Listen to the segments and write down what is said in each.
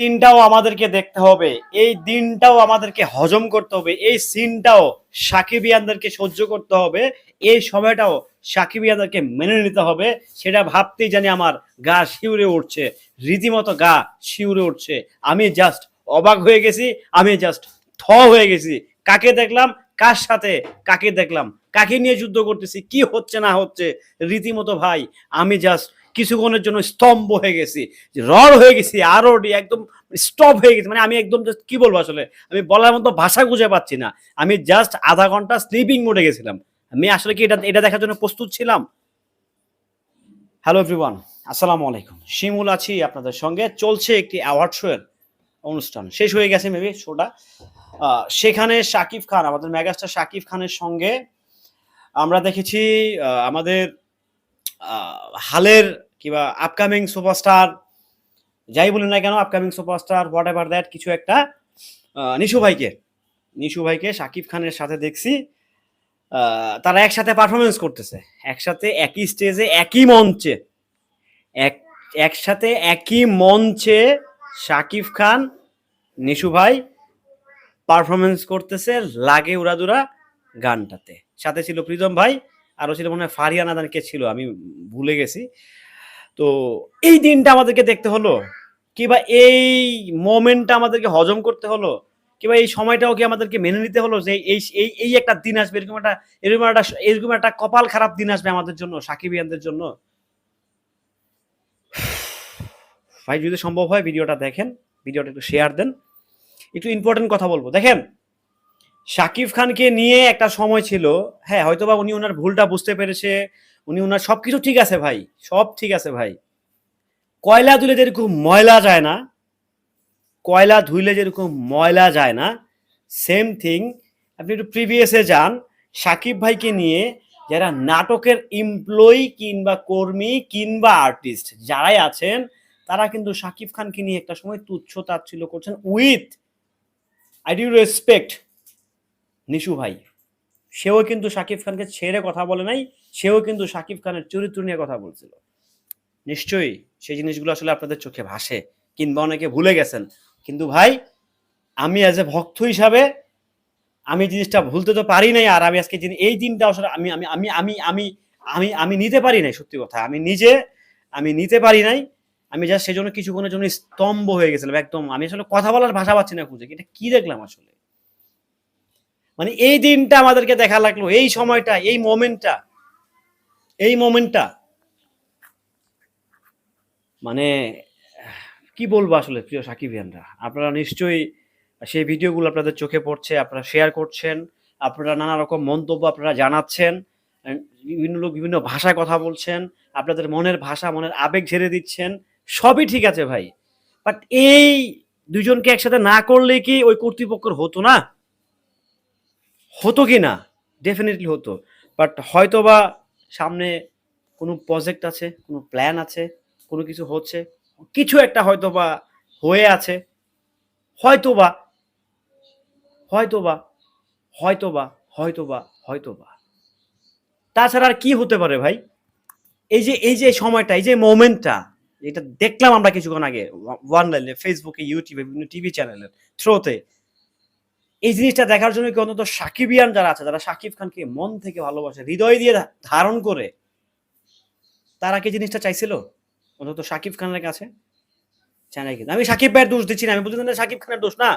দিনটাও আমাদেরকে দেখতে হবে। এই দিনটাও আমাদেরকে হজম করতে হবে। এই সিনটাও সাকিবিয়ানদেরকে সহ্য করতে হবে। এই সময়টাও সাকিবিয়ানদেরকে মেনে নিতে হবে। সেটা ভাবতেই জানি আমার গা শিউরে উঠছে। রীতিমতো গা শিউরে উঠছে। আমি জাস্ট অবাক হয়ে গেছি। আমি জাস্ট থ হয়ে গেছি। কাকে দেখলাম? কার সাথে কাকে দেখলাম? কাকে নিয়ে যুদ্ধ করতেছি? কি হচ্ছে না হচ্ছে? রীতিমতো ভাই, আমি জাস্ট কিছুক্ষণের জন্য স্তম্ভ হয়ে গেছি, রড হয়ে গেছি আরও একদম স্টপ হয়ে গেছি মানে আমি একদম জাস্ট কি বলব আসলে? আমি বলার মতো ভাষা খুঁজে পাচ্ছি না। আমি জাস্ট আধা ঘণ্টা স্লিপিং মোডে গেছিলাম। আমি আসলে কি এটা এটা দেখার জন্য প্রস্তুত ছিলাম? হ্যালো এভরিওয়ান আসসালামু আলাইকুম। শিমুল আছি আপনাদের সঙ্গে। চলছে একটি অ্যাওয়ার্ড শো এর অনুষ্ঠান। শেষ হয়ে গেছে মেবি শোটা সেখানে শাকিব খান, আমাদের মেগাস্টার শাকিব খানের সঙ্গে আমরা দেখেছি আমাদের হালের কিংবা আপকামিং সুপারস্টার যাই বলি না কেন upcoming superstar whatever that কিছু একটা নিশু ভাইকে। নিশু ভাইকে শাকিব খানের সাথে দেখছি। তারা একসাথে পারফরমেন্স করতেছে। একসাথে একই স্টেজে একই মঞ্চে। এক, একসাথে একই মঞ্চে শাকিব খান, নিশু ভাই পারফরমেন্স করতেছে লাগে উড়াদুরা গানটাতে। সাথে ছিল প্রীতম ভাই আরও ছিল মনে হয় ফারিয়ানা দান কে ছিল, আমি ভুলে গেছি। তো এই দিনটা আমাদেরকে দেখতে হলো, কিংবা এই মোমেন্টটা আমাদেরকে হজম করতে হলো, কিংবা এই সময়টাও কি আমাদেরকে মেনে নিতে হলো যে এই এই এই একটা দিন আসবে, এরকম একটা এরকম একটা এরকম একটা কপাল খারাপ দিন আসবে আমাদের জন্য, সাকিব সাকিবিয়ানদের জন্য। ভাই, যদি সম্ভব হয় ভিডিওটা দেখেন, ভিডিওটা একটু শেয়ার দেন। একটু ইম্পর্টেন্ট কথা বলব। দেখেন শাকিব খানকে নিয়ে একটা সময় ছিল হ্যাঁ হয়তোবা উনি ওনার ভুলটা বুঝতে পেরেছে উনি ওনার সবকিছু ঠিক আছে ভাই, সব ঠিক আছে ভাই। কয়লা ধুলে যেরকম ময়লা যায় না, কয়লা ধুইলে যেরকম ময়লা যায় না সেম থিং আপনি একটু প্রিভিয়াসে যান, সাকিব ভাইকে নিয়ে যারা নাটকের এমপ্লয়ি কিংবা কর্মী কিংবা আর্টিস্ট যারাই আছেন, তারা কিন্তু সাকিব খানকে নিয়ে একটা সময় তুচ্ছ তাচ্ছিল্য করছেন with I due respect Nishu ভাই। সেও কিন্তু সাকিব খানকে ছেড়ে কথা বলে নাই, সেও কিন্তু সাকিব খানের চরিত্র নিয়ে কথা বলছিল। নিশ্চয়ই সেই জিনিসগুলো আসলে আপনাদের চোখে ভাসে, কিংবা অনেকে ভুলে গেছেন। কিন্তু ভাই, আমি অ্যাজ এ ভক্ত হিসাবে আমি জিনিসটা ভুলতে তো পারি নাই, আর আমি আজকে এই দিনটা আসলে আমি আমি আমি আমি আমি আমি আমি নিতে পারি নাই, সত্যি কথা। আমি নিজে আমি নিতে পারি নাই। আমি যা সেজন্য কিছুক্ষণের জন্য স্তম্ভ হয়ে গেছিলাম, একদম। আমি আসলে কথা বলার ভাষা পাচ্ছি না খুঁজে। এটা কি দেখলাম আসলে? মানে এই দিনটা আমাদেরকে দেখা লাগল, এই সময়টা, এই মোমেন্টটা এই মোমেন্টটা। মানে কি বলব আসলে প্রিয় সাকিব সাকিবিয়ানরা? আপনারা নিশ্চয়ই সেই ভিডিওগুলো আপনাদের চোখে পড়ছে, আপনারা শেয়ার করছেন, আপনারা নানা রকম মন্তব্য আপনারা জানাচ্ছেন বিভিন্ন লোক বিভিন্ন ভাষায় কথা বলছেন, আপনাদের মনের ভাষা, মনের আবেগ ঝেড়ে দিচ্ছেন, সবই ঠিক আছে ভাই। বাট এই দুজনকে একসাথে না করলে কি ওই কর্তৃপক্ষের হতো না? হতো কি না? ডেফিনেটলি হতো। বাট হয়তো বা সামনে কোনো প্রজেক্ট আছে, কোনো প্ল্যান আছে, কোনো কিছু হচ্ছে, কিছু একটা হয়তো বা হয়ে আছে। হয়তো বা হয়তো বা হয়তো বা হয়তো বা হয়তো বা তাছাড়া আর কি হতে পারে ভাই? এই যে এই যে সময়টা, এই যে মোমেন্টটা এটা দেখলাম আমরা কিছুক্ষণ আগে ওয়ান লাইনে ফেসবুকে ইউটিউবে বিভিন্ন টিভি চ্যানেলের থ্রোতে এই জিনিসটা দেখার জন্য কি অন্তত সাকিবিয়ান যারা আছে, যারা সাকিব খানকে মন থেকে ভালোবাসে, হৃদয় দিয়ে ধারণ করে, তারা কি জিনিসটা চাইছিল? অন্তত সাকিব খানের কাছে? চায় না কিন্তু। আমি সাকিব ভাইয়ের দোষ দিচ্ছি না, আমি বলছি সাকিব খানের দোষ না।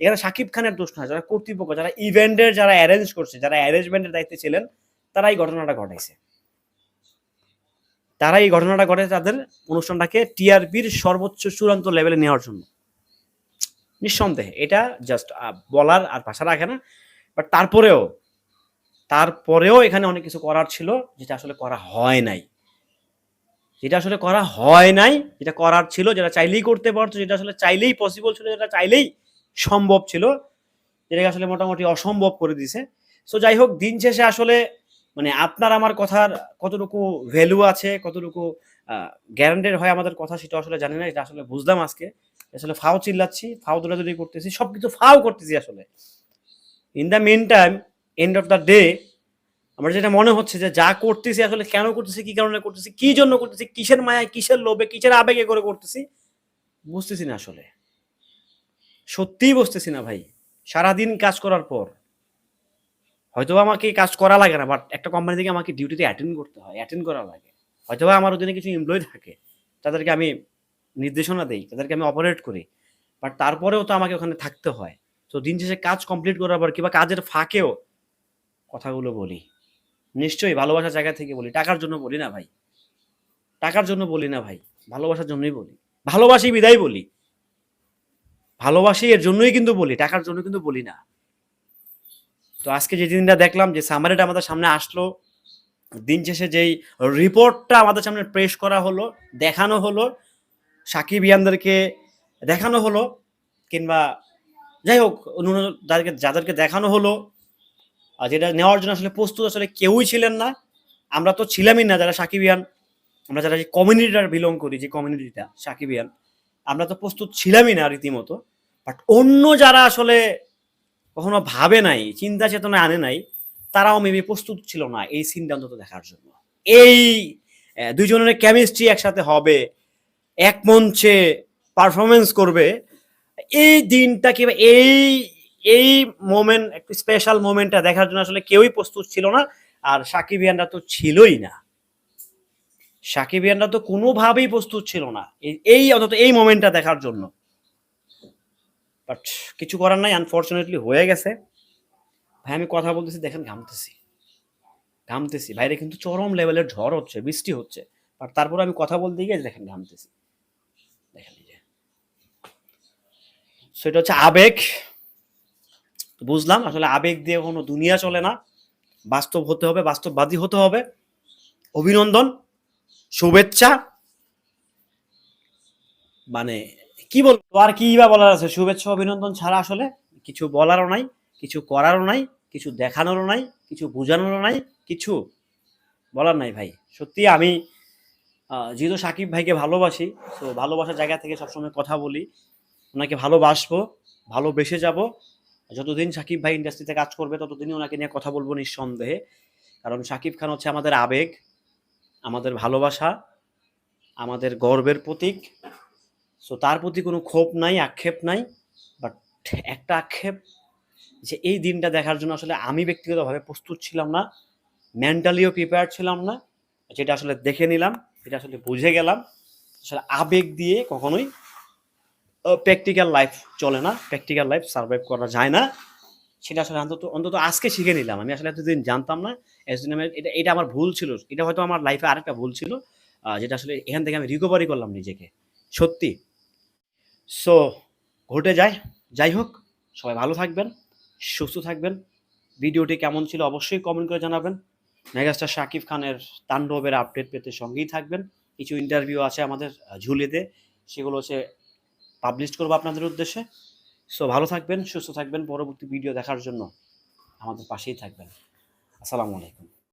এখানে সাকিব খানের দোষ না, যারা কর্তৃপক্ষ, যারা ইভেন্টের যারা অ্যারেঞ্জ করছে, যারা অ্যারেঞ্জমেন্টের দায়িত্বে ছিলেন, তারা এই ঘটনাটা ঘটাইছে। তারা এই ঘটনাটা ঘটে তাদের অনুষ্ঠানটাকে টিআরপির সর্বোচ্চ চূড়ান্ত লেভেলে নেওয়ার জন্য। নিঃসন্দেহে। এটা জাস্ট বলার আর ভাষা রাখে না। বাট তারপরেও তারপরেও এখানে অনেক কিছু করার ছিল যেটা আসলে করা হয় নাই। যেটা আসলে করা হয় নাই, যেটা করার ছিল, যেটা চাইলেই করতে পারতো, যেটা আসলে চাইলেই পসিবল ছিল, যেটা চাইলেই সম্ভব ছিল, যেটাকে আসলে মোটামুটি অসম্ভব করে দিছে। সো যাই হোক, দিন শেষে আসলে মানে আপনার আমার কথার কতটুকু ভ্যালু আছে, কতটুকু গ্যারান্টেড হয় আমাদের কথা, সেটা আসলে জানি না, এটা আসলে বুঝলাম আজকে। আসলে ফাও চিল্লাচ্ছি, ফাও দৌড়াদৌড়ি করতেছি সব কিছু ফাও করতেছি আসলে। In the meantime end of the day আমার যেটা মনে হচ্ছে যে যা করতেছি আসলে কেন করতেছি, কি কারণে করতেছি, কি জন্য করতেছি, কিসের মায়ায়, কিসের লোভে, কিসের আবেগে করে করতেছি, বুঝতেছি না আসলে। সত্যিই বুঝতেছি না ভাই। সারাদিন কাজ করার পর হয়তো আমাকে কাজ করা লাগে না বাট একটা কোম্পানি থেকে আমাকে ডিউটিতে অ্যাটেন্ড করতে হয় অ্যাটেন্ড করা লাগে। হয়তো আমার ওদিনে কিছু এমপ্লয় থাকে, তাদেরকে আমি নির্দেশনা দেই, তাদেরকে আমি অপারেট করি। বাট তারপরেও তো আমাকে ওখানে থাকতে হয়। তো দিন শেষে কাজ কমপ্লিট করার পর কিংবা কাজের ফাঁকেও কথাগুলো বলি। নিশ্চয়ই ভালোবাসার জায়গা থেকে বলি। টাকার জন্য বলি না ভাই। টাকার জন্য বলি না ভাই। ভালোবাসার জন্যই বলি। ভালোবাসি বিদায় বলি। ভালোবাসি এর জন্যই কিন্তু বলি, টাকার জন্য কিন্তু বলি না। তো আজকে যে দিনটা দেখলাম যে সামারিটা আমাদের সামনে আসলো, দিন শেষে যেই রিপোর্টটা আমাদের সামনে প্রেস করা হলো, দেখানো হলো সাকিব ইয়ানদেরকে দেখানো হলো, কিংবা যাই হোক অন্য যাদেরকে যাদেরকে দেখানো হলো, আর যেটা নেওয়ার জন্য আসলে প্রস্তুত আসলে কেউই ছিলেন না। আমরা তো ছিলামই না যারা সাকিবিয়ান আমরা যারা যে কমিউনিটিটা বিলং করি, যে কমিউনিটিটা সাকিবিয়ান আমরা তো প্রস্তুত ছিলামই না রীতিমতো। বাট অন্য যারা আসলে কখনো ভাবে নাই, চিন্তা চেতনা আনে নাই, তারাও মেবি প্রস্তুত ছিল না এই সিনটা অন্তত দেখার জন্য। এই দুইজনের কেমিস্ট্রি একসাথে হবে এক মঞ্চে পারফরমেন্স করবে, এই দিনটা কিংবা এই এই মোমেন্ট একটু স্পেশাল মোমেন্টটা দেখার জন্য আসলে কেউই প্রস্তুত ছিল না, আর সাকিব সাকিবিয়ানরা তো ছিলই না। সাকিব সাকিবিয়ানরা তো কোনোভাবেই প্রস্তুত ছিল না, এই- অন্তত এই মোমেন্টটা দেখার জন্য। বাট কিছু করার নাই আনফর্চুনেটলি হয়ে গেছে। ভাই, আমি কথা বলতেছি, দেখেন ঘামতেছি। ঘামতেছি। বাইরে কিন্তু চরম লেভেলের ঝড় হচ্ছে, বৃষ্টি হচ্ছে। বাট তারপর আমি কথা বলতে গিয়ে দেখেন ঘামতেছি দেখেন এই যে সেটা হচ্ছে আবেগ। বুঝলাম? আসলে আবেগ দিয়ে কোনো দুনিয়া চলে না। বাস্তব হতে হবে, বাস্তববাদী হতে হবে। অভিনন্দন, শুভেচ্ছা। মানে কি বলব আর কি বা বলার আছে? শুভেচ্ছা, অভিনন্দন ছাড়া আসলে কিছু বলারও নাই, কিছু করারও নাই, কিছু দেখানোরও নাই, কিছু বোঝানোরও নাই, কিছু বলার নাই ভাই। সত্যি আমি যেহেতু সাকিব ভাইকে ভালোবাসি, তো ভালোবাসার জায়গা থেকে সবসময় কথা বলি। ওনাকে ভালোবাসবো, ভালোবেসে যাব। যতদিন সাকিব ভাই ইন্ডাস্ট্রিতে কাজ করবে, ততদিনই ওনাকে নিয়ে কথা বলব নিঃসন্দেহে। কারণ সাকিব খান হচ্ছে আমাদের আবেগ, আমাদের ভালোবাসা, আমাদের গর্বের প্রতীক। সো তার প্রতি কোনো ক্ষোভ নাই, আক্ষেপ নাই। বাট একটা আক্ষেপ যে এই দিনটা দেখার জন্য আসলে আমি ব্যক্তিগতভাবে প্রস্তুত ছিলাম না মেন্টালিও প্রিপেয়ার ছিলাম না। যেটা আসলে দেখে নিলাম এটা আসলে বুঝে গেলাম। আসলে আবেগ দিয়ে কখনোই প্র্যাকটিক্যাল লাইফ চলে না প্র্যাকটিক্যাল লাইফ সার্ভাইভ করা যায় না। সেটা আসলে অন্তত অন্তত আজকে শিখে নিলাম। আমি আসলে এতদিন জানতাম না, এতদিন আমি এটা এটা আমার ভুল ছিল। এটা হয়তো আমার লাইফে আরেকটা ভুল ছিল যেটা আসলে এখান থেকে আমি রিকভারি করলাম নিজেকে। সত্যি। সো ঘটে যায়। যাই হোক, সবাই ভালো থাকবেন, সুস্থ থাকবেন। ভিডিওটি কেমন ছিল অবশ্যই কমেন্ট করে জানাবেন। মেগাস্টার শাকিব খানের তাণ্ডবের আপডেট পেতে সঙ্গেই থাকবেন। কিছু ইন্টারভিউ আছে আমাদের ঝুলিতে। সেগুলো হচ্ছে পাবলিশ করব আপনাদের উদ্দেশ্যে। সো ভালো থাকবেন, সুস্থ থাকবেন। পরবর্তী ভিডিও দেখার জন্য আমাদের পাশেই থাকবেন। আসসালামু আলাইকুম।